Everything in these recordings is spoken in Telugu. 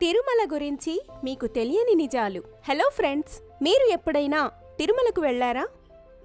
తిరుమల గురించి మీకు తెలియని నిజాలు. హలో ఫ్రెండ్స్ మీరు ఎప్పుడైనా తిరుమలకు వెళ్ళారా?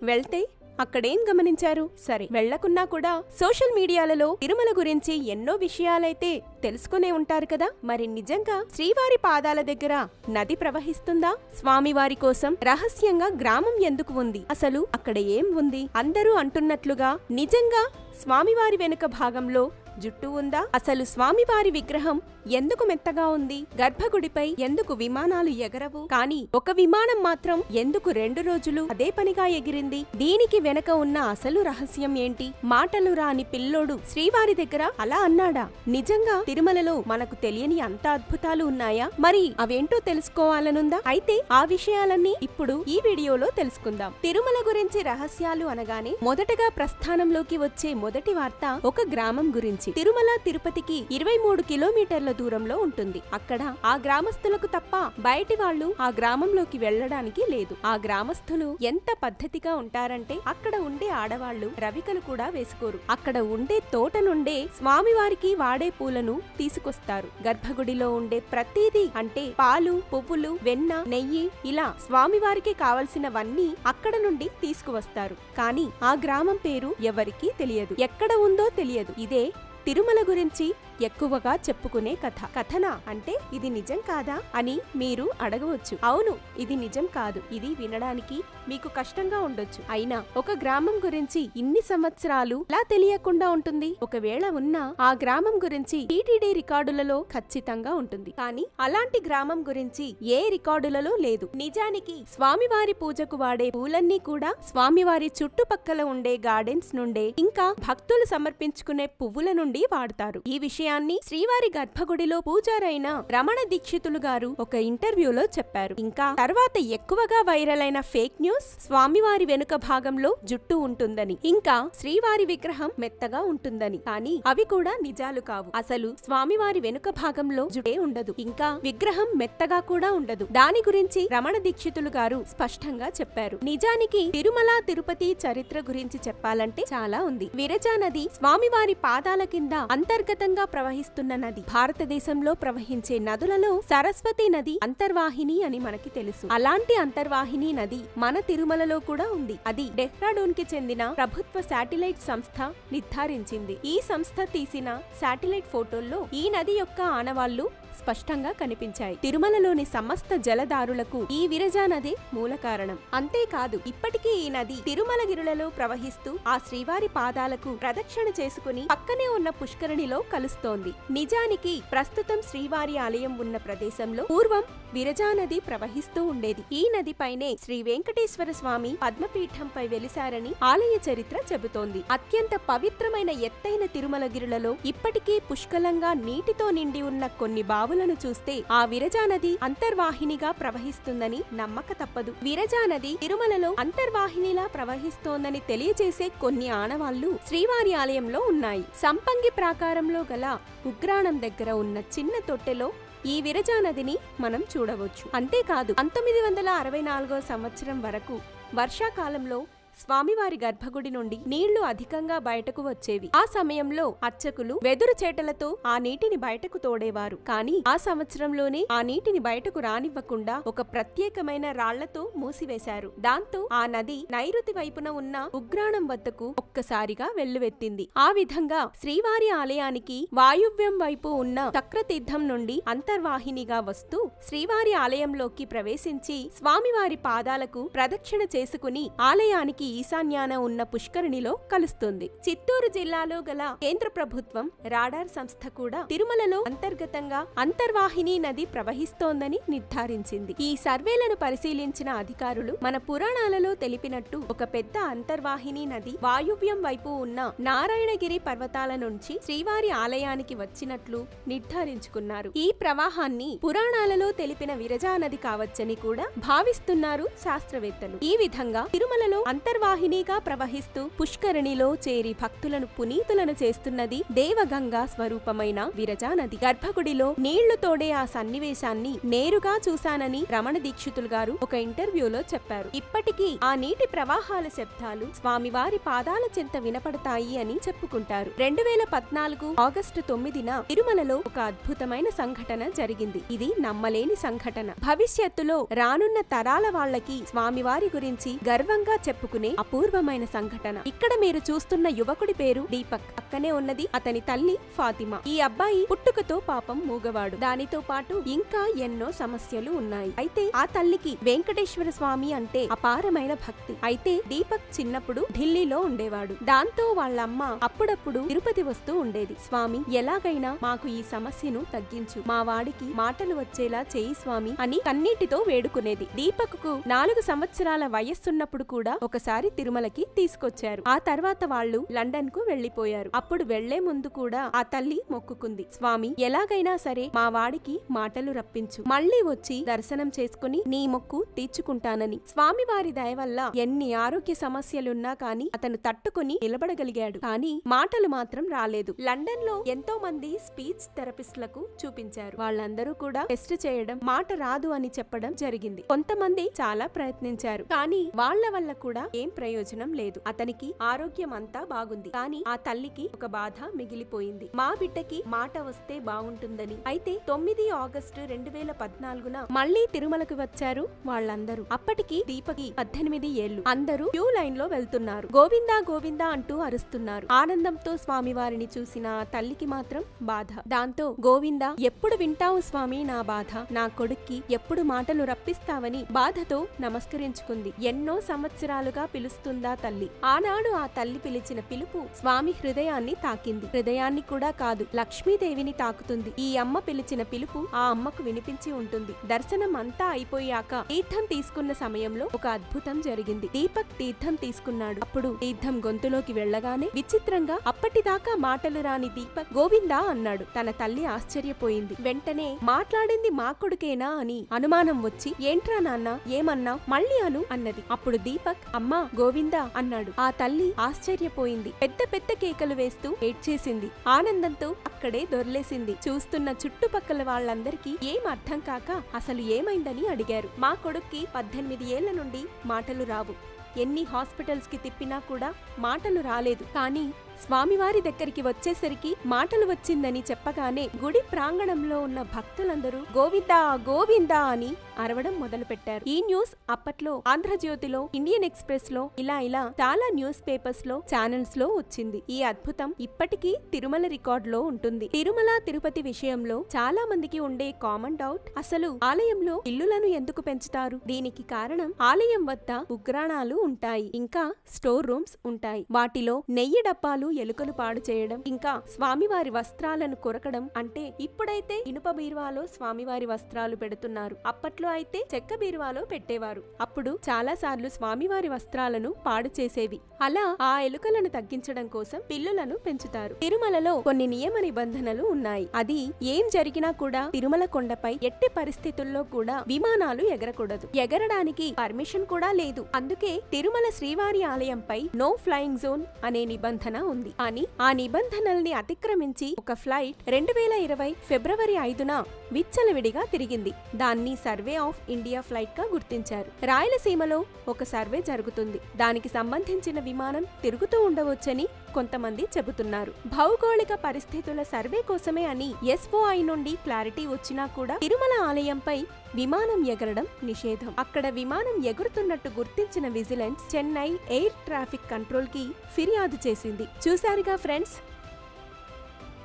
వెళ్తే అక్కడేం గమనించారు? సరే వెళ్ళకున్నా కూడా సోషల్ మీడియాలలో తిరుమల గురించి ఎన్నో విషయాలైతే తెలుసుకునే ఉంటారు కదా? మరి నిజంగా శ్రీవారి పాదాల దగ్గర నది ప్రవహిస్తుందా? స్వామివారి కోసం రహస్యంగా గ్రామం ఎందుకు ఉంది? అసలు అక్కడ ఏం ఉంది? అందరూ అంటున్నట్లుగా నిజంగా స్వామివారి వెనుక భాగంలో జుట్టు ఉందా? అసలు స్వామివారి విగ్రహం ఎందుకు మెత్తగా ఉంది? గర్భగుడిపై ఎందుకు విమానాలు ఎగరవు? కానీ ఒక విమానం మాత్రం ఎందుకు రెండు రోజులు అదే పనిగా ఎగిరింది? దీనికి వెనక ఉన్న అసలు రహస్యం ఏంటి? మాటలు రాని పిల్లోడు శ్రీవారి దగ్గర అలా అన్నాడా? నిజంగా తిరుమలలో మనకు తెలియని అంత అద్భుతాలు ఉన్నాయా? మరి అవేంటో తెలుసుకోవాలనుందా? అయితే ఆ విషయాలన్నీ ఇప్పుడు ఈ వీడియోలో తెలుసుకుందాం. తిరుమల గురించి రహస్యాలు అనగానే మొదటగా ప్రస్థానంలోకి వచ్చే మొదటి వార్త ఒక గ్రామం గురించి. తిరుమల తిరుపతికి ఇరవై మూడు కిలోమీటర్ల దూరంలో ఉంటుంది. అక్కడ ఆ గ్రామస్తులకు తప్ప బయటి వాళ్ళు ఆ గ్రామంలోకి వెళ్ళడానికి లేదు. ఆ గ్రామస్తులు ఎంత పద్ధతిగా ఉంటారంటే అక్కడ ఉండే ఆడవాళ్ళు రవికలు కూడా వేసుకోరు. అక్కడ ఉండే తోట నుండే స్వామివారికి వాడే పూలను తీసుకొస్తారు. గర్భగుడిలో ఉండే ప్రతిదీ అంటే పాలు పువ్వులు వెన్న నెయ్యి ఇలా స్వామివారికి కావలసినవన్నీ అక్కడ నుండి తీసుకువస్తారు. కానీ ఆ గ్రామం పేరు ఎవరికీ తెలియదు. ఎక్కడ ఉందో తెలియదు. ఇదే తిరుమల గురించి ఎక్కువగా చెప్పుకునే కథ. కథనా? అంటే ఇది నిజం కాదా? అని మీరు అడగవచ్చు. అవును ఇది నిజం కాదు. ఇది వినడానికి మీకు కష్టంగా ఉండొచ్చు. అయినా ఒక గ్రామం గురించి ఇన్ని సంవత్సరాలు ఎలా తెలియకుండా ఉంటుంది? ఒకవేళ ఉన్నా ఆ గ్రామం గురించి టీటీడీ రికార్డులలో ఖచ్చితంగా ఉంటుంది. కానీ అలాంటి గ్రామం గురించి ఏ రికార్డులలో లేదు. నిజానికి స్వామివారి పూజకు వాడే పూలన్నీ కూడా స్వామివారి చుట్టుపక్కల ఉండే గార్డెన్స్ నుండే ఇంకా భక్తులు సమర్పించుకునే పువ్వుల నుండి వాడతారు. ఈ విషయాన్ని శ్రీవారి గర్భగుడిలో పూజారైన రమణ దీక్షితులు గారు ఒక ఇంటర్వ్యూలో చెప్పారు. ఇంకా తర్వాత ఎక్కువగా వైరల్ అయిన ఫేక్ న్యూస్ స్వామివారి వెనుక భాగంలో జుట్టు ఉంటుందని ఇంకా శ్రీవారి విగ్రహం మెత్తగా ఉంటుందని. కానీ అవి కూడా నిజాలు కావు. అసలు స్వామివారి వెనుక భాగంలో జుట్టే ఉండదు. ఇంకా విగ్రహం మెత్తగా కూడా ఉండదు. దాని గురించి రమణ దీక్షితులు గారు స్పష్టంగా చెప్పారు. నిజానికి తిరుమల తిరుపతి చరిత్ర గురించి చెప్పాలంటే చాలా ఉంది. విరజా నది స్వామివారి పాదాల కింద అంతర్గతంగా ప్రవహిస్తున్న నది. భారతదేశంలో ప్రవహించే నదులలో సరస్వతి నది అంతర్వాహిని అని మనకి తెలుసు. అలాంటి అంతర్వాహిని నది మన తిరుమలలో కూడా ఉంది. అది డెహ్రాడూన్కి చెందిన ప్రభుత్వ శాటిలైట్ సంస్థ నిర్ధారించింది. ఈ సంస్థ తీసిన శాటిలైట్ ఫోటోల్లో ఈ నది యొక్క ఆనవాళ్ళు స్పష్టంగా కనిపించాయి. తిరుమలలోని సమస్త జలదారులకు ఈ విరజా నది మూల కారణం. అంతేకాదు ఇప్పటికీ ఈ నది తిరుమలగిరులలో ప్రవహిస్తూ ఆ శ్రీవారి పాదాలకు ప్రదక్షిణ చేసుకుని పక్కనే ఉన్న పుష్కరిణిలో కలుస్తోంది. నిజానికి ప్రస్తుతం శ్రీవారి ఆలయం ఉన్న ప్రదేశంలో పూర్వం విరజానది ప్రవహిస్తూ ఉండేది. ఈ నదిపైనే శ్రీ వెంకటేశ్వర స్వామి పద్మపీఠంపై వెలిశారని ఆలయ చరిత్ర చెబుతోంది. అత్యంత పవిత్రమైన ఎత్తైన తిరుమలగిరులలో ఇప్పటికీ పుష్కలంగా నీటితో నిండి ఉన్న కొన్ని బావులను చూస్తే ఆ విరజానది అంతర్వాహినిగా ప్రవహిస్తుందని నమ్మక తప్పదు. విరజానది తిరుమలలో అంతర్వాహినిలా ప్రవహిస్తోందని తెలియజేసే కొన్ని ఆనవాళ్ళు శ్రీవారి ఆలయంలో ఉన్నాయి. సంపంగి ప్రాకారంలో గల ఉగ్రాణం దగ్గర ఉన్న చిన్న తొట్టెలో ఈ విరజానదిని మనం చూడవచ్చు. అంతేకాదు పంతొమ్మిది వందల అరవై నాలుగో సంవత్సరం వరకు వర్షాకాలంలో స్వామివారి గర్భగుడి నుండి నీళ్ళు అధికంగా బయటకు వచ్చేవి. ఆ సమయంలో అర్చకులు వెదురు చేటలతో ఆ నీటిని బయటకు తోడేవారు. కానీ ఆ సంవత్సరంలోనే ఆ నీటిని బయటకు రానివ్వకుండా ఒక ప్రత్యేకమైన రాళ్ళతో మూసివేశారు. దాంతో ఆ నది నైరుతి వైపున ఉన్న ఉగ్రాణం వద్దకు ఒక్కసారిగా వెల్లువెత్తింది. ఆ విధంగా శ్రీవారి ఆలయానికి వాయువ్యం వైపు ఉన్న చక్రతీర్థం నుండి అంతర్వాహినిగా వస్తూ శ్రీవారి ఆలయంలోకి ప్రవేశించి స్వామివారి పాదాలకు ప్రదక్షిణ చేసుకుని ఆలయానికి ఈశాన్యాన ఉన్న పుష్కరిణిలో కలుస్తుంది. చిత్తూరు జిల్లాలో గల కేంద్ర ప్రభుత్వం రాడార్ సంస్థ కూడా తిరుమలలో అంతర్గతంగా అంతర్వాహిని నది ప్రవహిస్తోందని నిర్ధారించింది. ఈ సర్వేలను పరిశీలించిన అధికారులు మన పురాణాలలో తెలిపినట్టు ఒక పెద్ద అంతర్వాహిని నది వాయువ్యం వైపు ఉన్న నారాయణగిరి పర్వతాల నుంచి శ్రీవారి ఆలయానికి వచ్చినట్లు నిర్ధారించుకున్నారు. ఈ ప్రవాహాన్ని పురాణాలలో తెలిపిన విరజా నది కావచ్చని కూడా భావిస్తున్నారు శాస్త్రవేత్తలు. ఈ విధంగా తిరుమలలో అంతర్ అంతర్వాహినిగా ప్రవహిస్తూ పుష్కరిణిలో చేరి భక్తులను పునీతులను చేస్తున్నది దేవగంగా స్వరూపమైన విరజా నది గర్భగుడిలో నీళ్ళు తోడే ఆ సన్నివేశాన్ని నేరుగా చూశానని రమణ దీక్షితులు గారు ఒక ఇంటర్వ్యూలో చెప్పారు. ఇప్పటికీ ఆ నీటి ప్రవాహాల శబ్దాలు స్వామివారి పాదాల చెంత వినపడతాయి అని చెప్పుకుంటారు. రెండు వేల పద్నాలుగు ఆగస్టు తొమ్మిదిన తిరుమలలో ఒక అద్భుతమైన సంఘటన జరిగింది. ఇది నమ్మలేని సంఘటన. భవిష్యత్తులో రానున్న తరాల వాళ్ళకి స్వామివారి గురించి గర్వంగా చెప్పుకునే అపూర్వమైన సంఘటన. ఇక్కడ మీరు చూస్తున్న యువకుడి పేరు దీపక్. పక్కనే ఉన్నది అతని తల్లి ఫాతిమా. ఈ అబ్బాయి పుట్టుకతో పాపం మూగవాడు. దానితో పాటు ఇంకా ఎన్నో సమస్యలు ఉన్నాయి. అయితే ఆ తల్లికి వెంకటేశ్వర స్వామి అంటే అపారమైన భక్తి. అయితే దీపక్ చిన్నప్పుడు ఢిల్లీలో ఉండేవాడు. దాంతో వాళ్ళమ్మ అప్పుడప్పుడు తిరుపతి వస్తూ ఉండేది. స్వామి ఎలాగైనా మాకు ఈ సమస్యను తగ్గించు. మా వాడికి మాటలు వచ్చేలా చేయి స్వామి అని కన్నీటితో వేడుకునేది. దీపక్కు నాలుగు సంవత్సరాల వయస్సున్నప్పుడు కూడా ఒకసారి తిరుమలకి తీసుకొచ్చారు. ఆ తర్వాత వాళ్ళు లండన్కు వెళ్ళిపోయారు అప్పుడు వెళ్ళే ముందు కూడా ఆ తల్లి మొక్కుకుంది. స్వామి ఎలాగైనా సరే మా వాడికి మాటలు రప్పించు. మళ్ళీ వచ్చి దర్శనం చేసుకుని నీ మొక్కు తీర్చుకుంటానని. స్వామి వారి దయ వల్ల ఎన్ని ఆరోగ్య సమస్యలున్నా కాని అతను తట్టుకుని నిలబడగలిగాడు. కానీ మాటలు మాత్రం రాలేదు. లండన్లో ఎంతో మంది స్పీచ్ థెరపిస్ట్లకు చూపించారు. వాళ్ళందరూ కూడా టెస్ట్ చేయడం మాట రాదు అని చెప్పడం జరిగింది. కొంతమంది చాలా ప్రయత్నించారు. కానీ వాళ్ళ వల్ల కూడా ఏ ప్రయోజనం లేదు. అతనికి ఆరోగ్యం అంతా బాగుంది. కానీ ఆ తల్లికి ఒక బాధ మిగిలిపోయింది. మా బిడ్డకి మాట వస్తే బాగుంటుందని. అయితే తొమ్మిది ఆగస్టు రెండు వేల పద్నాలుగున మళ్ళీ తిరుమలకు వచ్చారు వాళ్ళందరూ. అప్పటికి దీపకి పద్దెనిమిది ఏళ్ళు అందరూ క్యూ లైన్లో వెళ్తున్నారు. గోవిందా గోవిందా అంటూ అరుస్తున్నారు. ఆనందంతో స్వామివారిని చూసిన తల్లికి మాత్రం బాధ. దాంతో గోవిందా ఎప్పుడు వింటావు స్వామి నా బాధ? నా కొడుక్కి ఎప్పుడు మాటలు రప్పిస్తావని బాధతో నమస్కరించుకుంది. ఎన్నో సంవత్సరాలుగా పిలుస్తుందా తల్లి? ఆనాడు ఆ తల్లి పిలిచిన పిలుపు స్వామి హృదయాన్ని తాకింది. హృదయాన్ని కూడా కాదు లక్ష్మీదేవిని తాకుతుంది. ఈ అమ్మ పిలిచిన పిలుపు ఆ అమ్మకు వినిపించి ఉంటుంది. దర్శనం అంతా అయిపోయాక తీర్థం తీసుకున్న సమయంలో ఒక అద్భుతం జరిగింది. దీపక్ తీర్థం తీసుకున్నాడు. అప్పుడు తీర్థం గొంతులోకి వెళ్ళగానే విచిత్రంగా అప్పటిదాకా మాటలు రాని దీపక్ గోవిందా అన్నాడు. తన తల్లి ఆశ్చర్యపోయింది. వెంటనే మాట్లాడింది మా కొడుకేనా అని అనుమానం వచ్చి ఏంట్రా నాన్న? ఏమన్నా మళ్ళీ అను అన్నది. అప్పుడు దీపక్ అమ్మ గోవిందా అన్నాడు. ఆ తల్లి ఆశ్చర్యపోయింది. పెద్ద పెద్ద కేకలు వేస్తూ ఏడ్చేసింది. ఆనందంతో అక్కడే దొర్లేసింది. చూస్తున్న చుట్టుపక్కల వాళ్ళందరికీ ఏం అర్థం కాక అసలు ఏమైందని అడిగారు. మా కొడుక్కి పద్దెనిమిది ఏళ్ళ నుండి మాటలు రావు. ఎన్ని హాస్పిటల్స్కి తిప్పినా కూడా మాటలు రాలేదు. కానీ స్వామివారి దగ్గరికి వచ్చేసరికి మాటలు వచ్చిందని చెప్పగానే గుడి ప్రాంగణంలో ఉన్న భక్తులందరూ గోవిందా గోవిందా అని అరవడం మొదలుపెట్టారు. ఈ న్యూస్ అప్పట్లో ఆంధ్రజ్యోతిలో ఇండియన్ ఎక్స్ప్రెస్లో ఇలా ఇలా చాలా న్యూస్ పేపర్స్లో ఛానల్స్లో వచ్చింది. ఈ అద్భుతం ఇప్పటికీ తిరుమల రికార్డ్లో ఉంటుంది. తిరుమల తిరుపతి విషయంలో చాలా మందికి ఉండే కామన్ డౌట్ అసలు ఆలయంలో ఇల్లులను ఎందుకు పెంచుతారు? దీనికి కారణం ఆలయం వద్ద ఉగ్రాణాలు ఉంటాయి. ఇంకా స్టోర్ రూమ్స్ ఉంటాయి. వాటిలో నెయ్యి డబ్బాలు ఎలుకలు పాడు చేయడం ఇంకా స్వామివారి వస్త్రాలను కొరకడం అంటే ఇప్పుడైతే ఇనుప బీరువాలో స్వామివారి వస్త్రాలు పెడుతున్నారు. అప్పట్లో అయితే చెక్క బీరువాలో పెట్టేవారు. అప్పుడు చాలా సార్లు స్వామివారి వస్త్రాలను పాడు చేసేవి. అలా ఆ ఎలుకలను తగ్గించడం కోసం పిల్లులను పెంచుతారు. తిరుమలలో కొన్ని నియమ నిబంధనలు ఉన్నాయి. అది ఏం జరిగినా కూడా తిరుమల కొండపై ఎట్టి పరిస్థితుల్లో కూడా విమానాలు ఎగరకూడదు. ఎగరడానికి పర్మిషన్ కూడా లేదు. అందుకే తిరుమల శ్రీవారి ఆలయంపై నో ఫ్లయింగ్ జోన్ అనే నిబంధన ఉంది. అని ఆ నిబంధనల్ని అతిక్రమించి ఒక ఫ్లైట్ రెండు వేల ఇరవై ఫిబ్రవరి ఐదున విచ్చలవిడిగా తిరిగింది. దాన్ని సర్వే సర్వే ఆఫ్ ఇండియా ఫ్లైట్గా గుర్తించారు. రాయలసీమలో ఒక సర్వే జరుగుతుంది. దానికి సంబంధించిన విమానం తిరుగుతూ ఉండవచ్చని కొంతమంది చెబుతున్నారు. భౌగోళిక పరిస్థితుల సర్వే కోసమే అని ఎస్ఓఐ నుండి క్లారిటీ వచ్చినా కూడా తిరుమల ఆలయంపై విమానం ఎగరడం నిషేధం. అక్కడ విమానం ఎగురుతున్నట్టు గుర్తించిన విజిలెన్స్ చెన్నై ఎయిర్ ట్రాఫిక్ కంట్రోల్కి ఫిర్యాదు చేసింది. చూశారుగా ఫ్రెండ్స్?